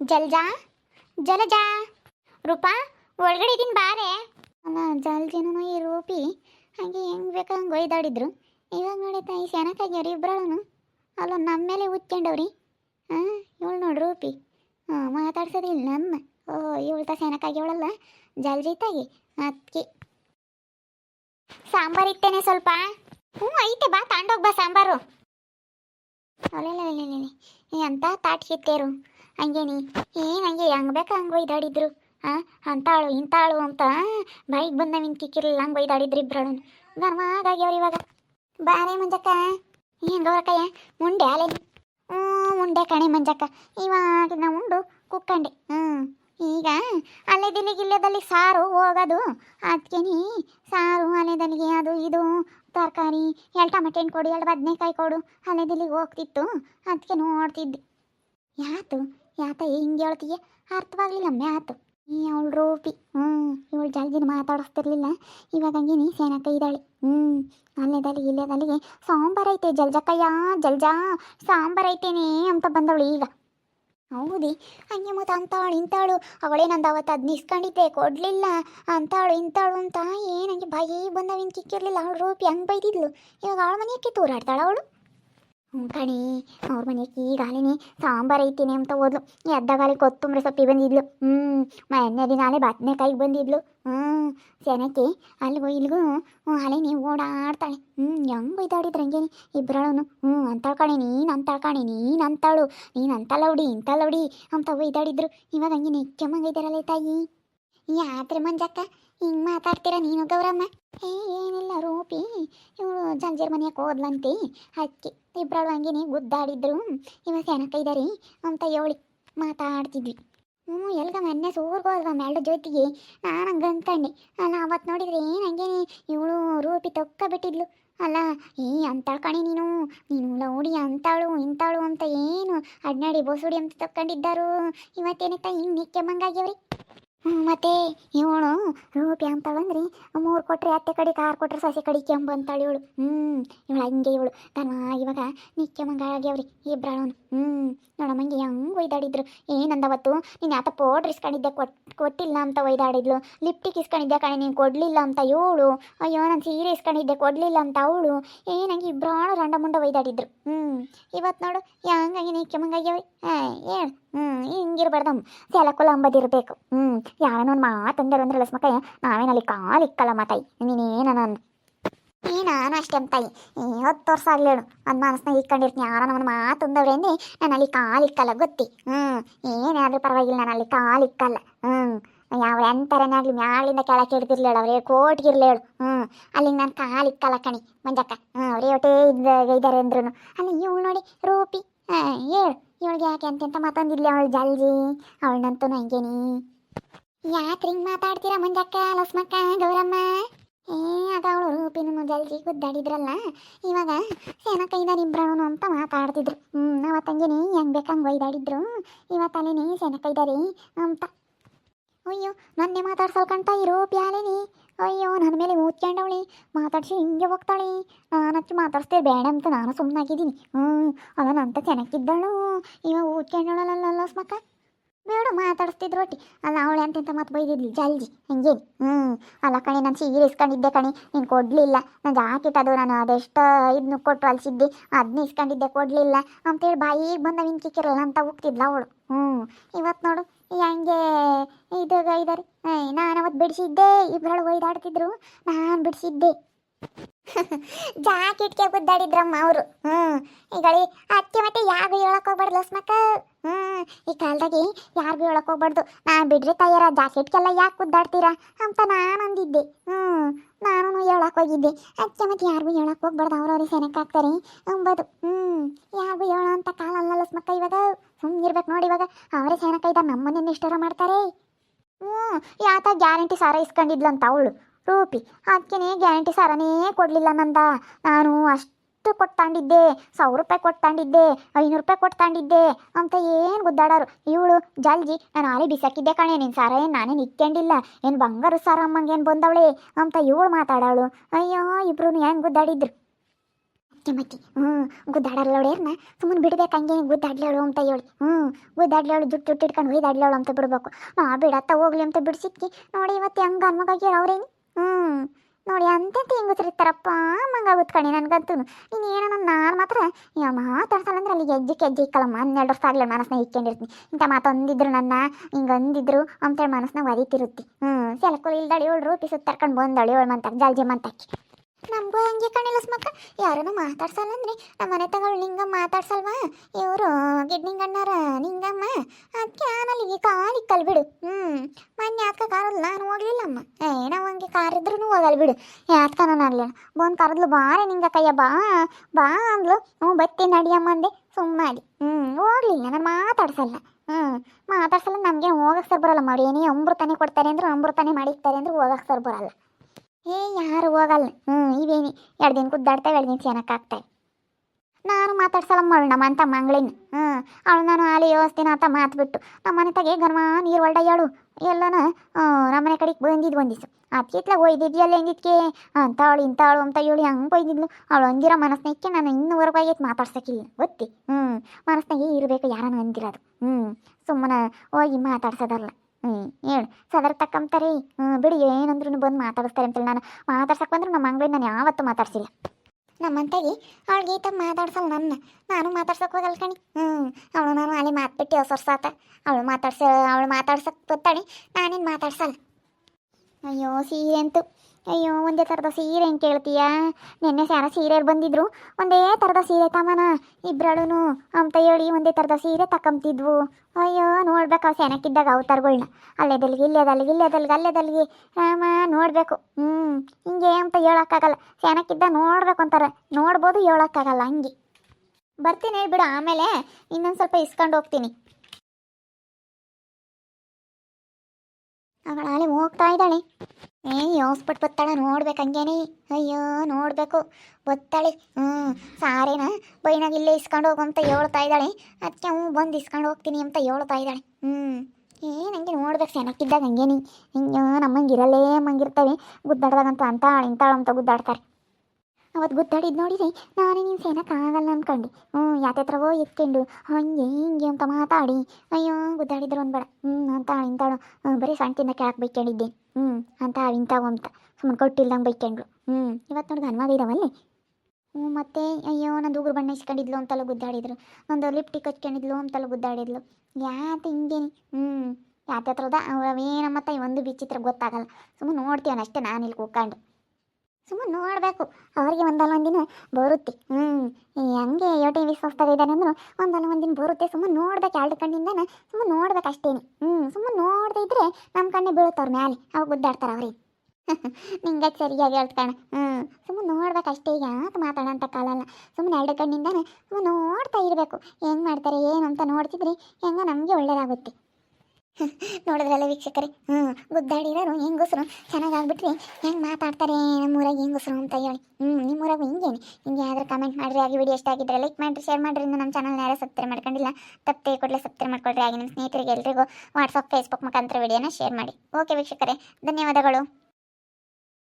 ಜಲ್ಜಾ ಜಲಜಾ ರೂಪಾ, ಒಳಗಡೆ ಇದೀನಿ ಬಾರೆ. ಅಲ್ಲ ಜಲ್ಜನೂ ಈ ರೂಪಿ, ಹಾಗೆ ಹೆಂಗೆ ಬೇಕು ಹಂಗೆ ಒಯ್ದಾಡಿದ್ರು. ಇವಾಗ ನೋಡಿ ತಾಯಿ ಸೆನಕಾಗ್ಯಾರ ಇಬ್ಬರಳು ಅಲ್ಲ ನಮ್ಮ ಮೇಲೆ ಉತ್ಕೊಂಡವ್ರಿ ಹಾಂ ಇವಳು ನೋಡಿ ರೂಪಿ. ಹಾಂ ಮಾತಾಡ್ಸೋದಿಲ್ಲ ನಮ್ಮ. ಓ, ಇವಳು ತ ಸೆನಕಾಗ್ಯವಳಲ್ಲ ಜಲ್ಜಿ ತಾಗಿ ಅದಕ್ಕೆ ಸಾಂಬಾರು ಇತ್ತೇನೆ ಸ್ವಲ್ಪ. ಹ್ಞೂ, ಐತೆ, ಬಾ, ತಾಂಡೋಗ್ ಬಾ ಸಾಂಬಾರು. ಅಲ್ಲೇ ಎಂತ ತಾಟ್ಕಿತ್ತೇರು ಹಂಗೇನಿ ಏನು ಹಂಗೆ, ಹೆಂಗ್ ಬೇಕು ಹಂಗೆ ಒಯ್ದಾಡಿದ್ರು? ಹಾಂ ಅಂತಾಳು, ಇಂತಾಳು ಅಂತ. ಬೈಕ್ ಬಂದ ಕಿಕ್ಕಿರಲಿಲ್ಲ ಹಂಗೆ ಒಯ್ದಾಡಿದ್ರು ಇಬ್ರಳು ಗರ್ವಾಗಾಗ್ಯವ್ರು ಇವಾಗ. ಬಾರೇ ಮಂಜಕ್ಕ. ಹೆಂಗವ್ರಕ್ಕಯ್ಯ ಮುಂಡೆ ಅಲೆ ಹ್ಞೂ ಮುಂಡೆ ಕಣೆ ಮಂಜಕ್ಕ. ಇವಾಗ ನಾ ಉಂಡು ಕುಕ್ಕಂಡೆ. ಹ್ಞೂ. ಈಗ ಅಲ್ಲೇ ದಿಲ್ಲಿಗಿಲ್ಲದಲ್ಲಿ ಸಾರು ಹೋಗೋದು. ಅದಕ್ಕೆ ಸಾರು ಅಲೆದಲ್ಲಿಗೆ ಅದು ಇದು. ತರಕಾರಿ ಎರಡು ಟಮಟೆ ಹಣ್ಣು ಕೊಡು ಎರಡು ಬದನೆಕಾಯಿ ಕೊಡು. ಅಲ್ಲೆದಿಲ್ಲಿಗೆ ಹೋಗ್ತಿತ್ತು. ಅದಕ್ಕೆ ನೋಡ್ತಿದ್ದೆ. ಯಾತು? ಯಾತ ಹಿಂಗೆ ಹೇಳ್ತೀಯ ಅರ್ಥವಾಗ್ಲಿಲ್ಲ ನಮ್ಮನೆ ಆತು. ನೀ ಅವಳು ರೂಪಿ. ಹ್ಞೂ ಇವಳು ಜಲ್ದಿನ ಮಾತಾಡಿಸ್ತಿರ್ಲಿಲ್ಲ. ಇವಾಗ ಹಂಗೆ ನೀ ಸೇನಕ್ಕ ಇದ್ದಾಳೆ ಹ್ಞೂ ಅಲ್ಲೇದಲ್ಲಿ ಇಲ್ಲೇದಲ್ಲಿಗೆ ಸಾಂಬಾರು ಐತೆ ಜಲ್ಜಕ್ಕಯ್ಯ ಜಲ್ಜಾ ಸಾಂಬಾರು ಐತೇನೆ ಅಂತ ಬಂದವಳು ಈಗ. ಹೌದಿ, ಹಂಗೆ ಮತ್ತೆ ಅಂತಾಳು, ಇಂತಾಳು. ಅವಳೇ ನಂದು ಅವತ್ತು ಅದು ಇಸ್ಕೊಂಡಿದ್ದೆ ಕೊಡಲಿಲ್ಲ. ಅಂತಾಳು, ಇಂತಾಳು ಅಂತ ಏನಂಗೆ ಬಾಯಿ ಬಂದವಿನ ಕಿಕ್ಕಿರಲಿಲ್ಲ. ಅವಳು ರೂಪಿ ಹಂಗೆ ಬೈದಿದ್ಲು. ಇವಾಗ ಅವಳ ಮನೆಯಕ್ಕೆ ತೂರಾಡ್ತಾಳ ಅವಳು? ಕಣಿ ಅವ್ರ ಮನೆಗೆ ಈಗಾಗಲೇ ಸಾಂಬಾರ್ ಐತೀನಿ ಅಂತ ಹೋದ್ಲು ಎದ್ದಗಾಲಿ ಕೊತ್ತಂಬರಿ ಸೊಪ್ಪಿ ಬಂದಿದ್ಲು. ಹ್ಞೂ, ಮೊನ್ನೆ ದಿನಾಲೇ ಬದನೆಕಾಯಿಗೆ ಬಂದಿದ್ಲು. ಹ್ಞೂ ಸೆನಕ್ಕೆ ಅಲ್ಲಿಗೂ ಇಲ್ಲಿಗೂ, ಹ್ಞೂ ನೀ ಓಡಾಡ್ತಾಳೆ. ಹ್ಞೂ, ಹೆಂಗೆ ಬೈದಾಡಿದ್ರೆ ಹಂಗೇನಿ. ಇಬ್ಬರಳನು ಹ್ಞೂ, ಅಂತಾಳು ಕಣೆ, ನೀನು ಅಂತಾಳು ಕಣೆ, ನೀನು ಅಂತಾಳು, ನೀನು ಅಂತಲೌಡಿ ಇಂತಲೌಡಿ ಅಂತ ಬೈದಾಡಿದ್ರು. ಇವಾಗ ಹಂಗೆ ನೆಚ್ಚಮ್ಮಂಗೆ ತಾಯಿ. ಯಾತ್ರೆ ಮಂಜಕ್ಕ, ಹಿಂಗೆ ಮಾತಾಡ್ತೀರಾ ನೀನು ಗೌರಮ್ಮ? ಏ, ಏನಿಲ್ಲ ರೂಪಿ ಜಂಜೀರ್ ಮನೆಯಕ್ಕೆ ಕೋದ್ಲಂತಿ ಹಕ್ಕಿ ಇಬ್ಬರಳು ಹಂಗೇನೆ ಗುದ್ದಾಡಿದ್ರು. ಇವ ಸೆನಕ ಇದಾರೆ. ಅಂತ ಹೇಳಿ ಮಾತಾಡ್ತಿದ್ವಿ ಹ್ಞೂ ಎಲ್ಗ ಮೊನ್ನೆ ಸೂರ್ಗೋಲ್ವ ಮ್ಯಾಲ್ಡ ಜೊತೆಗೆ. ನಾನು ಹಂಗೆ ಅಂದ್ಕೊಂಡೆ. ಅಲ್ಲ ಅವತ್ತು ನೋಡಿದ್ರೆ ಏನು ಹಂಗೇನೆ ಇವಳು ರೂಪಿ ತೊಕ್ಕ ಬಿಟ್ಟಿದ್ಲು. ಅಲ್ಲ, ಏ, ಅಂತಾಳು ಕಣಿ ನೀನು. ನೀನು ಲೌಡಿ ಅಂತಾಳು, ಇಂತಾಳು ಅಂತ ಏನು. ಅಡ್ನಾಡಿ ಬೋಸುಡಿ ಅಂತ ತಕ್ಕೊಂಡಿದ್ದಾರು. ಇವತ್ತೇನಕ್ಕ ಹಿಂಗೆ ನಿಕ್ಕೆ ಮಂಗಾಗ್ಯವ್ರಿ ಮತ್ತೆ ಇವಳು ರೂಪಿ ಅಂತಾಳು ಅಂದ್ರೆ ಮೂರು ಕೊಟ್ರೆ ಅತ್ತೆ ಕಡೆ, ಕಾರ್ ಕೊಟ್ರೆ ಸಸಿ ಕಡೆ ಕೆಂಬು ಅಂತಾಳು ಇವಳು. ಹ್ಮ್, ಇವಳು ಹಂಗೆ ಇವಳು. ತನ್ನ ಇವಾಗ ನಿತ್ಯ ಮಂಗ ಆಗ್ಯಾವ್ರಿ ಇಬ್ರಾಳವನು ಹ್ಞೂ ನೋಡಮ್ಮಂಗೆ ಹೆಂಗೆ ಒಯ್ದಾಡಿದ್ರು. ಏನಂದವತ್ತು? ನೀನು ಯಾತ ಪೌಡ್ರ್ ಇಸ್ಕೊಂಡಿದ್ದೆ, ಕೊಟ್, ಕೊಟ್ಟಿಲ್ಲ ಅಂತ ಒಯ್ದಾಡಿದ್ಲು. ಲಿಪ್ಟಿಕ್ ಇಸ್ಕೊಂಡಿದ್ದೆ ಕಣೆ, ನೀನು ಕೊಡ್ಲಿಲ್ಲ ಅಂತ ಇವಳು. ಅಯ್ಯೋ, ನಾನು ಸೀರೆ ಇಸ್ಕೊಂಡಿದ್ದೆ, ಕೊಡಲಿಲ್ಲ ಅಂತ ಅವಳು. ಏನಂಗೆ ಇಬ್ರಾಳು ರಂಡ ಮುಂಡ ಒಯ್ದಾಡಿದ್ರು. ಹ್ಮ್ ಇವತ್ತು ನೋಡು, ಹೆಂಗಾಗಿ ನಿತ್ಯ ಮಂಗ ಆಗ್ಯಾವ್ರಿ ಹಾಂ ಹೇಳು. ಹ್ಞೂ ಹಿಂಗಿರ್ಬಾರ್ದಮ್ಮ ಸೆಲಕುಲ ಅಂಬದಿರಬೇಕು. ಹ್ಞೂ ಯಾರನ್ನ ಒಂದು ಮಾತಂದರು ಅಂದ್ರೆ ಲಸ್ಮಕ್ಕಯ್ಯ ನಾವೇನಲ್ಲಿ ಕಾಲಿಕ್ಕಲ್ಲ ಮಾತಾಯಿ ನೀನೇನ ನಾನು ನಾನು ಅಷ್ಟೇ ತಾಯಿ. ಹತ್ತು ವರ್ಷ ಆಗ್ಲೇಳು ಅದು ಮನಸ್ನ ಇಕ್ಕೊಂಡಿರ್ತೀನಿ ಯಾರ ನನ್ನ ಮಾತು ಅಂದವ್ರೆ ನಾನು ಅಲ್ಲಿ ಕಾಲಿಕ್ಕಲ್ಲ ಗೊತ್ತಿ? ಹ್ಞೂ ಏನಾದರೂ ಪರವಾಗಿಲ್ಲ, ನಾನು ಅಲ್ಲಿ ಕಾಲಿಕ್ಕಲ್ಲ ಹ್ಞೂ ಯಾವ ಎಂತರನೇ ಆಗಲಿ, ಮ್ಯಾಲಿಂದ ಕೆಳಕ್ಕೆ ಹಿಡ್ದಿರ್ಲೇಳು ಅವ್ರೇ ಕೋಟ್ಗಿರ್ಲೇಳು ಹ್ಞೂ ಅಲ್ಲಿಗೆ ನಾನು ಕಾಲಿಕ್ಕಲ್ಲ ಕಣಿ, ಮಂಜಕ್ಕ. ಹ್ಞೂ ಅವರೇ ಒಟ್ಟೇ ಇದ್ದ ಇದ್ದಾರೆ ಅಂದ್ರೂ ಅಲ್ಲಿ ಇವಳು ನೋಡಿ, ರೂಪಿ. ಹಾಂ ಹೇಳು. ಇವಳಿಗೆ ಯಾಕೆ ಅಂತ ಮಾತಂದಿಲ್ಲ ಅವಳು? ಜಲ್ಜಿ. ಅವಳನ್ನಂತೂ ಹಂಗೇನಿ ಯಾಕೆ ಹಿಂಗೆ ಮಾತಾಡ್ತೀರಾ ಮಂಜಕ್ಕ ಲಸ್ಮಕ್ಕ ಗೌರಮ್ಮ? ಏ ಆಗ ಅವಳು ರೂಪಿನ ಜಲ್ಜಿ ಗುದ್ದಾಡಿದ್ರಲ್ಲ, ಇವಾಗ ಸೇನ ಕೈದಾರ ಇಬ್ರವನು ಅಂತ ಮಾತಾಡ್ತಿದ್ರು. ಹ್ಞೂ ಅವತ್ತಂಗೇನಿ ಹೆಂಗೆ ಬೇಕಂಗೆ ಒಯ್ದಾಡಿದ್ರು. ಇವತ್ತಲ್ಲೇನಿ ಸೇನ ಕೈದಾರಿ ಅಂತ. ಅಯ್ಯೋ, ನನ್ನೇ ಮಾತಾಡ್ಸಲ್ಕಂತ ಇರೋ ಪ್ಯಾಲೇನಿ. ಅಯ್ಯೋ ನನ್ನ ಮೇಲೆ ಊದ್ಕೊಂಡವಳಿ ಮಾತಾಡ್ಸಿ ಹಿಂಗೆ ಹೋಗ್ತಾಳೆ. ನಾನು ಹಚ್ಚಿ ಮಾತಾಡ್ಸ್ತೇ ಬೇಡ ಅಂತ ನಾನು ಸುಮ್ಮನಾಗಿದ್ದೀನಿ ಹ್ಞೂ ಅವನ ಅಂತ ಚೆನ್ನಾಗಿದ್ದಳು ಇವಾಗ ಊದ್ಕೊಂಡಳಲ್ಲ ಲಸ್ಮಕ್ಕ ಬೇಡ ಮಾತಾಡಿಸ್ತಿದ್ರು ಒಟ್ಟಿ ಅಲ್ಲ, ಅವಳೆ ಅಂತ ಮತ್ತೆ ಬೈದಿದ್ಲಿ? ಜಲ್ಜಿ ಹಂಗೇನು ಹ್ಞೂ ಅಲ್ಲ ಕಣಿ, ನಾನು ಸೀರೆ ಇಸ್ಕೊಂಡಿದ್ದೆ ಕಣಿ. ನೀನು ಕೊಡಲಿಲ್ಲ. ನಾನು ಜಾಕೆಟ್ ಅದು, ನಾನು ಅದೆಷ್ಟು ಇದನ್ನು ಕೊಟ್ಟು ಅಲ್ಸಿದ್ದೆ ಅದನ್ನ ಇಸ್ಕೊಂಡಿದ್ದೆ, ಕೊಡಲಿಲ್ಲ. ಅಂತೇಳಿ ಬಾಯಿಗೆ ಬಂದ ವಿಂಕಿಕ್ಕಿರಲ್ಲ ಅಂತ ಹೋಗ್ತಿದ್ಲ ಅವಳು. ಹ್ಞೂ ಇವತ್ತು ನೋಡು ಹೆಂಗೆ ಇದು ಇದಾರೆ ನಾನು ಅವತ್ತು ಬಿಡಿಸಿದ್ದೆ. ಇಬ್ಬರಳು ಒಯ್ದಾಡ್ತಿದ್ರು. ನಾನು ಬಿಡಿಸಿದ್ದೆ. ಜಾಕೆಟ್ಗೆ ಗುದ್ದಾಡಿದ್ರಮ್ಮ ಅವರು. ಹ್ಮ್. ಈಗಳಿ ಅತ್ತೆ ಮತ್ತೆ ಯಾರು ಹೇಳಕ್ ಹೋಗ್ಬಾರ್ದು, ಲಸ್ಮಕ್ಕ. ಹ್ಮ್. ಈ ಕಾಲದಾಗಿ ಯಾರಿಗೂ ಹೇಳಕ್ ಹೋಗ್ಬಾರ್ದು. ನಾನು ಬಿಡ್ರಿ ತಯ್ಯಾರ ಜಾಕೆಟ್ಗೆಲ್ಲ ಯಾಕೆ ಗುದ್ದಾಡ್ತೀರಾ? ಅಂತ ನಾನು ಅಂದಿದ್ದೆ. ಹ್ಮ್. ನಾನು ಹೇಳಕ್ ಹೋಗಿದ್ದೆ. ಅತ್ತೆ ಮತ್ತೆ ಯಾರಿಗೂ ಹೇಳಕ್ ಹೋಗ್ಬಾರ್ದು, ಅವ್ರವ್ರಿಗೆ ಸೆನಕ್ ಹಾಕ್ತಾರೆ ಅಂಬದು. ಹ್ಮ್. ಯಾರಿಗೂ ಹೇಳೋ ಅಂತ ಕಾಲ ಅಲ್ಲ ಲಸ್ಮಕ್ಕ ಇವಾಗ. ಸುಮ್ಮನಿರ್ಬೇಕು ನೋಡಿ ಇವಾಗ. ಅವರೇ ಸೆನಕ ಇದ್ದಾರೆ ನಮ್ಮನ್ನೇ ಇಷ್ಟರ ಮಾಡ್ತಾರೆ. ಹ್ಞೂ ಯಾತ ಗ್ಯಾರಂಟಿ ಸಾರ ಇಸ್ಕೊಂಡಿದ್ಲಂತ ಅವಳು. ರೂಪಿ ಅದಕ್ಕೇನೆ ಗ್ಯಾರಂಟಿ ಸಾರನೇ ಕೊಡಲಿಲ್ಲ ನಂದ. ನಾನು ಅಷ್ಟು ಕೊಟ್ಟಾಂಡಿದ್ದೆ ಸಾವಿರ ರೂಪಾಯಿ ಕೊಟ್ಟಾಂಡಿದ್ದೆ ಐನೂರು ರೂಪಾಯಿ ಕೊಟ್ಟಾಂಡಿದ್ದೆ ಅಂತ ಏನು ಗುದ್ದಾಡೋರು. ಇವಳು, ಜಲ್ಜಿ, ನಾನು ಆಲೆ ಬಿಸಾಕಿದ್ದೆ ಕಣೆ. ನಿನ್ನ ಸಾರ ಏನು ನಾನೇನು ಇಕ್ಕೊಂಡಿಲ್ಲ ಏನು ಬಂಗಾರ ಸಾರ ಅಮ್ಮಂಗೇನು ಬಂದವಳೆ? ಅಂತ ಇವಳು ಮಾತಾಡೋಳು. ಅಯ್ಯೋ, ಇಬ್ರು ಹೆಂಗೆ ಗುದ್ದಾಡಿದ್ರು. ಮತ್ತೆ ಹ್ಞೂ ಗುದ್ದಾಡಲ್ಲೋಡೇರ್ನ ಸುಮ್ಮನೆ ಬಿಡ್ಬೇಕು, ಹಂಗೆ ಗುದ್ದಾಡ್ಲೇಳು ಅಂತ ಹೇಳಿ. ಹ್ಞೂ ಗುದ್ದಾಡ್ಲೇಳು ದುಡ್ಡು ದುಡ್ಡು ಇಟ್ಕೊಂಡು ಒಯ್ದಾಡ್ಲೇಳು ಅಂತ ಬಿಡ್ಬೇಕು. ನಾ ಬಿಡತ್ತ ಹೋಗ್ಲಿ ಅಂತ ಬಿಡ್ಸಿಕ್ಕಿ ನೋಡಿ ಇವತ್ತು ಹೆಂಗೆ ಅನ್ಮಗಾಗ್ಯಾರ ಅವ್ರೇನು ಹ್ಞೂ ನೋಡಿ ಅಂತೆಂತ ಹೆಂಗಸ್ರಿರ್ತಾರಪ್ಪ ಮಂಗ ಕಣಿ ನನಗಂತೂ. ನೀನು ಏನೋ ನಾನು ಮಾತ್ರ ಯಾವ ಮಾತಾಡ್ಸಲ್ಲ ಅಂದ್ರೆ ಅಲ್ಲಿಗೆ ಹೆಜ್ಜೆ ಹೆಜ್ಜೆ ಇಕ್ಕಲ್ಲಮ್ಮ ಹನ್ನೆರಡು ವರ್ಷ ಆಗಲಿ ಮನಸ್ಸನ್ನ ಇಕ್ಕೊಂಡಿರ್ತೀನಿ. ಇಂಥ ಮಾತು ಅಂದಿದ್ರು ನನ್ನ, ಹಿಂಗೆ ಅಂದಿದ್ರು ಅಂತೇಳಿ ಮನಸ್ನಾಗ ಒದಿತಿರುತ್ತೆ ಹ್ಞೂ ಸೆಲಕುಲ್ ಇಲ್ದಳಿ ಏಳು ರೂಪಿ ತರ್ಕೊಂಡು ಬಂದಳಿ ಏಳು ಮಂತಾಕ ಜಾಲ್ಜಿ ಮಂತಾಕಿ ನಮಗೂ ಹಂಗೆ ಕಣಿಲ್ಲ ಮಕ್ಕ ಯಾರನ್ನು ಮಾತಾಡ್ಸಲ್ಲ ಅಂದ್ರೆ? ನಮ್ಮ ಮನೆ ತಗೊಳ್ಳಿ ನಿಂಗ ಮಾತಾಡ್ಸಲ್ವಾ? ಇವರು ಗಿಡ್ನಿಂಗಣ್ಣಾರ ನಿಂಗಮ್ಮ. ಅದಕ್ಕೆ ಆನಲ್ಲಿಗೆ ಕಾಲಿಗೆ ಕಲ್ಬಿಡು. ಹ್ಞೂ ಮೊನ್ನೆ ಯಾತ್ಕ ಕಾರಲ್ಲ ನಾನು ಹೋಗ್ಲಿಲ್ಲಮ್ಮ. ಏ, ನಾವು ಹಂಗೆ ಕಾರಿದ್ರೂ ಹೋಗಲ್ಲ ಬಿಡು. ಯಾತ್ಕ ನಾನು ಆಗ್ಲಿಲ್ಲ. ಬಂದು ಕರೆದ್ಲು ಬಾರೆ ನಿಂಗ ಕೈಯ ಬಾ ಬಾ ಅಂದ್ಲು. ಹ್ಞೂ ಬತ್ತಿ ನಡಿಯಮ್ಮ ಅಂದೆ. ಸುಮ್ಮನೆ ಹ್ಞೂ ಹೋಗ್ಲಿಲ್ಲ. ನಾನು ಮಾತಾಡ್ಸಲ್ಲ. ಹ್ಞೂ ಮಾತಾಡ್ಸಲ್ಲ ನಮಗೆ ಹೋಗಕ್ಕೆ ಸರ್ ಬರಲ್ಲ ಮಾಡಿ ಏನೇ ಅಮೃತನೇ ಕೊಡ್ತಾರೆ ಅಂದ್ರೆ ಅಮೃತನೇ ಮಾಡಿರ್ತಾರೆ ಅಂದ್ರೆ ಹೋಗಕ್ಕೆ ಸರ್ ಬರಲ್ಲ. ಏ, ಯಾರು ಹೋಗಲ್ಲ. ಹ್ಞೂ ಇವೇನಿ ಎರಡು ದಿನ ಕುದ್ದಾಡ್ತಾ ಎರಡು ದಿನ ಚೆನ್ನಾಗಿ ಆಗ್ತಾವೆ. ನಾನು ಮಾತಾಡ್ಸಲ್ಲ ಮಾಡು ನಮ್ಮ ಅಂತ ಮಂಗಳಿನ. ಹ್ಞೂ ಅವಳು ನಾನು ಅಲ್ಲಿ ಯೋಸ್ತಿನ ಅಂತ ಮಾತ್ಬಿಟ್ಟು ನಮ್ಮ ಮನೆ ತಗೆ ಗರ್ಮ ನೀರು ಒಳ್ಳೆಯಾಳು ಎಲ್ಲನ ನಮ್ಮನೆ ಕಡೆಗೆ ಬಂದಿದ್ದು ಒಂದಿವ್ಸ. ಅತ್ಕಿತ್ಲಾಗ ಒಯ್ದಿದ್ಯಲ್ಲ ಹೆಂಗಿದ್ಕೆ? ಅಂತಾಳು, ಇಂತಾಳು ಅಂತ ಹೇಳಿ ಹಂಗೆ ಒಯ್ದಿದ್ಲು. ಅವಳು ಅಂದಿರೋ ಮನಸ್ಸಿನಕ್ಕೆ ನಾನು ಇನ್ನೂವರೆಗೂ ಆಗೈತೆ ಮಾತಾಡ್ಸೋಕ್ಕಿಲ್ಲ ಗೊತ್ತಿ? ಹ್ಞೂ ಮನಸ್ಸಿನಾಗೆ ಇರಬೇಕು ಯಾರನ್ನ ಅಂದಿರೋದು ಹ್ಞೂ ಸುಮ್ಮನೆ ಹೋಗಿ ಮಾತಾಡ್ಸೋದಲ್ಲ. ಹ್ಞೂ ಹೇಳು. ಸದರ್ ತಕ್ಕಂತಾರೆ ಹ್ಞೂ ಬಿಡಿ, ಏನಂದ್ರೂ ಬಂದು ಮಾತಾಡಿಸ್ತಾರೆ ಅಂತೇಳಿ ನಾನು. ಮಾತಾಡ್ಸಕ್ಕೆ ಬಂದ್ರೆ ನಮ್ಮ ಅಂಗಡಿ ನಾನು ಯಾವತ್ತೂ ಮಾತಾಡ್ಸಿಲ್ಲ. ನಮ್ಮಂತಾಗಿ ಅವಳಿಗೆ ಈತ ಮಾತಾಡ್ಸಲ್ಲ ನನ್ನ. ನಾನು ಮಾತಾಡ್ಸಕ್ಕೆ ಹೋಗಲ್ಲ ಕಣಿ. ಹ್ಞೂ ಅವಳು ನಾನು ಅಲ್ಲಿ ಮಾತ್ಬಿಟ್ಟು ಹೊಸ ವರ್ಷ ಆತ. ಅವಳು ಮಾತಾಡ್ಸ, ಅವಳು ಮಾತಾಡ್ಸಕ್ಕೆ ಗೊತ್ತಾಳೆ ನಾನೇನು ಮಾತಾಡ್ಸಲ್ಲ. ಅಯ್ಯೋ, ಸೀರೆ ಅಂತೂ. ಅಯ್ಯೋ, ಒಂದೇ ಥರದ ಸೀರೆ ಹೆಂಗೆ ಕೇಳ್ತೀಯ? ನಿನ್ನೆ ಸ್ಯಾರ ಸೀರೆಯವ್ರು ಬಂದಿದ್ರು. ಒಂದೇ ಥರದ ಸೀರೆ ತಮ್ಮನ. ಇಬ್ಬರಳು ಅಂತ ಹೇಳಿ ಒಂದೇ ಥರದ ಸೀರೆ ತಕೊಂತಿದ್ವು ಅಯ್ಯೋ, ನೋಡ್ಬೇಕು ಸೆನಕ್ಕಿದ್ದಾಗ ಅವತಾರಗಳ್ನ. ಅಲ್ಲೇದಲ್ಗೆ ಇಲ್ಲೇದಲ್ಗೆ ಇಲ್ಲೇದಲ್ಗೆ ಅಲ್ಲೇದಲ್ಗೆ ರಾಮ, ನೋಡಬೇಕು. ಹ್ಞೂ ಹಿಂಗೆ ಅಂತ ಹೇಳೋಕ್ಕಾಗಲ್ಲ ಸೆನಕ್ಕಿದ್ದಾಗ ನೋಡ್ಬೇಕು ಅಂತಾರೆ. ನೋಡ್ಬೋದು ಹೇಳೋಕ್ಕಾಗಲ್ಲ ಹಂಗೆ. ಬರ್ತೀನಿ ಹೇಳ್ಬಿಡು ಆಮೇಲೆ ಇನ್ನೊಂದು ಸ್ವಲ್ಪ ಇಸ್ಕೊಂಡು ಹೋಗ್ತೀನಿ. ಅವಳಾಳೆ ಹೋಗ್ತಾ ಇದ್ದಾಳೆ. ಏ ಯೋಸ್ಬಿಟ್ಟು ಬತ್ತಾಳ, ನೋಡ್ಬೇಕು ಹಂಗೇನಿ. ಅಯ್ಯೋ, ನೋಡಬೇಕು. ಬತ್ತಾಳೆ. ಹ್ಞೂ ಸಾರೇನ, ಬೈನಾಗ ಇಲ್ಲೇ ಇಸ್ಕೊಂಡು ಹೋಗು ಅಂತ ಹೇಳ್ತಾ ಇದ್ದಾಳೆ. ಅದಕ್ಕೆ ಹ್ಞೂ, ಬಂದು ಇಸ್ಕೊಂಡು ಹೋಗ್ತೀನಿ ಅಂತ ಹೇಳ್ತಾ ಇದ್ದಾಳೆ. ಹ್ಞೂ ಏ ಹಂಗೆ ನೋಡ್ಬೇಕು ಸೆನಕ್ಕಿದ್ದಾಗ ಹಂಗೇನಿ. ಹಿಂಗೆ ನಮ್ಮಂಗೆ ಇರಲ್ಲೇ ಮಂಗಿರ್ತವೆ ಗುದ್ದಾಡ್ದಾಗಂತೂ ಅಂತಾಳು ಇಂತಾಳು ಅಂತ ಗುದ್ದಾಡ್ತಾರೆ. ಅವತ್ತು ಗುದ್ದಾಡಿದ್ದು ನೋಡಿದೆ ನಾನೇ ನೀನು ಸೇನಕ್ಕಾಗಲ್ಲ ಅಂದ್ಕೊಂಡು ಹ್ಞೂ ಯಾತೆತ್ರವೋ ಎತ್ಕೊಂಡು ಹಂಗೆ ಹಿಂಗೆ ಅಂತ ಮಾತಾಡಿ. ಅಯ್ಯೋ, ಗುದ್ದಾಡಿದ್ರು ಒಂದು ಬೇಡ ಹ್ಞೂ, ಅಂತ ಇಂತಾಳು. ಬರೀ ಸಣ್ಣ ಕೆಳಕ್ಕೆ ಬೈಕೊಂಡಿದ್ದೆ. ಹ್ಞೂ, ಅಂತ ಇಂತಾವು ಅಂತ. ಸುಮ್ಮನೆ ಕೊಟ್ಟಿಲ್ದಂಗೆ ಬೈಕೊಂಡ್ರು ಹ್ಞೂ ಇವತ್ತು ನೋಡಿದ ಗನ್ವಾಗ ಇದಾವಲ್ಲಿ? ಹ್ಞೂ, ಮತ್ತೆ ಅಯ್ಯೋ, ನಂದು ಉಗುರು ಬಣ್ಣ ಇಸ್ಕೊಂಡಿದ್ಲು ಅಂತೆಲ್ಲ ಗುದ್ದಾಡಿದ್ರು. ನಂದು ಲಿಪ್ಟಿಕ್ ಹಚ್ಕೊಂಡಿದ್ಲು ಅಂತೆಲ್ಲ ಗುದ್ದಾಡಿದ್ಲು. ಯಾತೆ ಹಿಂಗೇನಿ? ಹ್ಞೂ, ಯಾತೆ ಹತ್ರದ ಅವೇನಮ್ಮತ್ತ ಒಂದು ವಿಚಿತ್ರ ಗೊತ್ತಾಗಲ್ಲ. ಸುಮ್ಮನೆ ನೋಡ್ತೀವನ ಅಷ್ಟೇ ನಾನು ಇಲ್ಲಿ ಕೂತ್ಕೊಂಡು. ಸುಮ್ಮನೆ ನೋಡಬೇಕು. ಅವರಿಗೆ ಒಂದಲ್ಲ ಒಂದಿನ ಬರುತ್ತೆ. ಹ್ಞೂ ಹಂಗೆ ವಿ ವಿಶ್ವಾಸದಾಗ ಇದ್ದಾನೆ ಅಂದ್ರೆ ಒಂದಲ್ಲ ಒಂದಿನ ಬರುತ್ತೆ. ಸುಮ್ಮನೆ ನೋಡ್ಬೇಕು ಎರಡು ಕಣ್ಣಿಂದನ ಸುಮ್ಮನೆ ನೋಡ್ಬೇಕು ಅಷ್ಟೇನೆ. ಹ್ಞೂ ಸುಮ್ಮನೆ ನೋಡದೇ ಇದ್ರೆ ನಮ್ಮ ಕಣ್ಣೆ ಬೀಳುತ್ತವ್ರ ಮ್ಯಾಲೆ. ಅವಾಗ ಗುದ್ದಾಡ್ತಾರೆ ಅವ್ರಿಗೆ ನಿಂಗೆ ಸರಿಯಾಗಿ ಹೇಳ್ತಾಣ ಹ್ಞೂ ಸುಮ್ಮನೆ ನೋಡ್ಬೇಕು ಅಷ್ಟೇ. ಯಾಕೆ ಮಾತಾಡೋಂಥ ಕಾಲಲ್ಲ. ಸುಮ್ಮನೆ ಎರಡು ಕಣ್ಣಿಂದ ಸುಮ್ಮನೆ ನೋಡ್ತಾ ಇರಬೇಕು. ಹೆಂಗೆ ಮಾಡ್ತಾರೆ, ಏನು ಅಂತ ನೋಡ್ತಿದ್ರಿ ಹೆಂಗೆ ನಮಗೆ ಒಳ್ಳೇದಾಗುತ್ತೆ. ನೋಡಿದ್ರಲ್ಲ ವೀಕ್ಷಕರೇ? ಹ್ಞೂ ಗುದ್ದಾಡಿರೋರು ಹೆಂಗಸರು. ಚೆನ್ನಾಗಾಗ್ಬಿಟ್ರಿ. ಹೆಂಗೆ ಮಾತಾಡ್ತಾರೆ ನಮ್ಮೂರಾಗ ಹೆಂಗಸರು ಅಂತ ಹೇಳಿ. ಹ್ಞೂ ನಿಮ್ಮೂರಾಗ ಹಿಂಗೇನೆ. ಹಿಂಗೆ ಯಾವ್ದಾರು ಕಮೆಂಟ್ ಮಾಡಿರಿ ಆಗಿ ವಿಡಿಯೋ ಇಷ್ಟ ಆಗಿದ್ರೆ ಲೈಕ್ ಮಾಡಿರಿ ಶೇರ್ ಮಾಡಿರಿ. ನಮ್ಮ ಚಾನಲ್ನ ಯಾರು ಸಬ್ಸ್ಕ್ರೈಬ್ ಮಾಡ್ಕೊಂಡಿಲ್ಲ ತಪ್ಪೇ ಕೊಡಲೇ ಸಬ್ಸ್ಕ್ರೈಬ್ ಮಾಡ್ಕೊಳ್ರಿ. ಆಗಿ ನಿಮ್ಮ ಸ್ನೇಹಿತರಿಗೆ ಎಲ್ರಿಗೂ ವಾಟ್ಸಪ್ ಫೇಸ್ಬುಕ್ ಮುಖಾಂತರ ವಿಡಿಯೋನ ಶೇರ್ ಮಾಡಿ. ಓಕೆ ವೀಕ್ಷಕರೇ, ಧನ್ಯವಾದಗಳು.